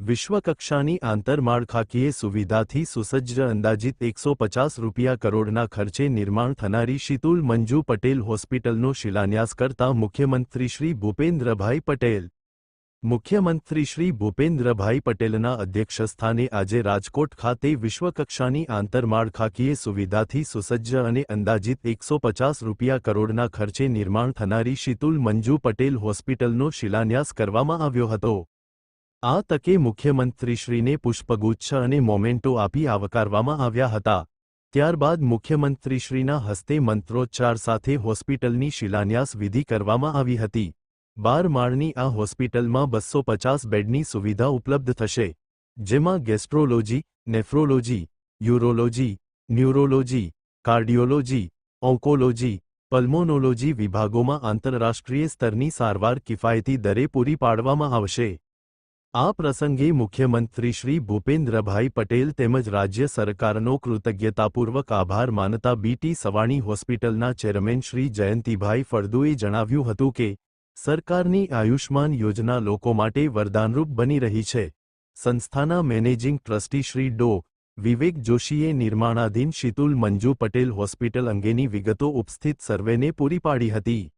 વિશ્વકક્ષાની આંતરમાળખાકીય સુવિધાથી સુસજ્જ અંદાજિત એકસો પચાસ રૂપિયા કરોડના ખર્ચે નિર્માણ થનારી શીતુલ મંજુ પટેલ હોસ્પિટલનો શિલાન્યાસ કરતા મુખ્યમંત્રી શ્રી ભૂપેન્દ્રભાઈ પટેલ. મુખ્યમંત્રી શ્રી ભૂપેન્દ્રભાઈ પટેલના અધ્યક્ષસ્થાને આજે રાજકોટ ખાતે વિશ્વકક્ષાની આંતરમાળખાકીય સુવિધાથી સુસજ્જ અને અંદાજિત એકસો પચાસ રૂપિયા કરોડના ખર્ચે નિર્માણ થનારી શીતુલ મંજુ પટેલ હોસ્પિટલનો શિલાન્યાસ કરવામાં આવ્યો હતો. આ તકે મુખ્યમંત્રીશ્રીને પુષ્પગુચ્છ અને મોમેન્ટો આપી આવકારવામાં આવ્યા હતા. ત્યારબાદ મુખ્યમંત્રીશ્રીના હસ્તે મંત્રોચ્ચાર સાથે હોસ્પિટલની શિલાન્યાસ વિધિ કરવામાં આવી હતી. બાર માળની આ હોસ્પિટલમાં બસો પચાસ બેડની સુવિધા ઉપલબ્ધ થશે. જેમાં gastrology, nephrology, urology, neurology, cardiology, oncology, pulmonology વિભાગોમાં આંતરરાષ્ટ્રીય સ્તરની સારવાર કિફાયતી દરે પૂરી પાડવામાં આવશે. આ પ્રસંગે મુખ્યમંત્રી શ્રી ભૂપેન્દ્રભાઈ પટેલ તેમજ રાજ્ય સરકારનો કૃતજ્ઞતાપૂર્વક આભાર માનતા બીટી સવાણી હોસ્પિટલના ચેરમેન શ્રી જયંતિભાઈ ફળદુએ જણાવ્યું હતું કે, સરકારની આયુષ્માન યોજના લોકો માટે વરદાનરૂપ બની રહી છે. સંસ્થાના મેનેજિંગ ટ્રસ્ટી શ્રી ડો. વિવેક જોશીએ નિર્માણાધીન શીતુલ મંજુ પટેલ હોસ્પિટલ અંગેની વિગતો ઉપસ્થિત સર્વેને પૂરી પાડી હતી.